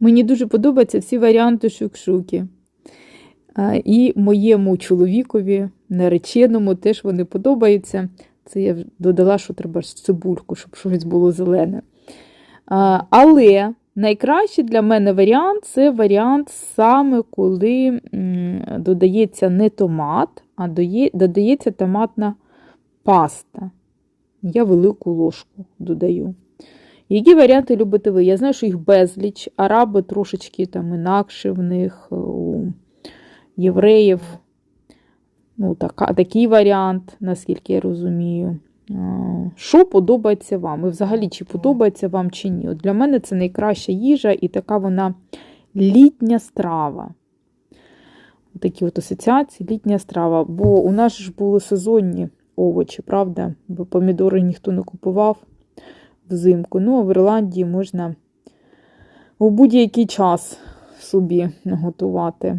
Мені дуже подобаються всі варіанти шук-шуки. І моєму чоловікові, нареченому, теж вони подобаються. Це я додала, що треба цибульку, щоб щось було зелене. Але найкращий для мене варіант це варіант саме коли додається не томат, а додається томатна паста. Я велику ложку додаю. Які варіанти любите ви? Я знаю, що їх безліч. Араби трошечки там інакше в них, у євреїв. Ну, така, такий варіант, наскільки я розумію. Що подобається вам? І взагалі, чи подобається вам, чи ні? От для мене це найкраща їжа і така вона літня страва. Такі от асоціації, літня страва. Бо у нас ж були сезонні овочі, правда? Бо помідори ніхто не купував взимку. Ну, а в Ірландії можна у будь-який час собі готувати.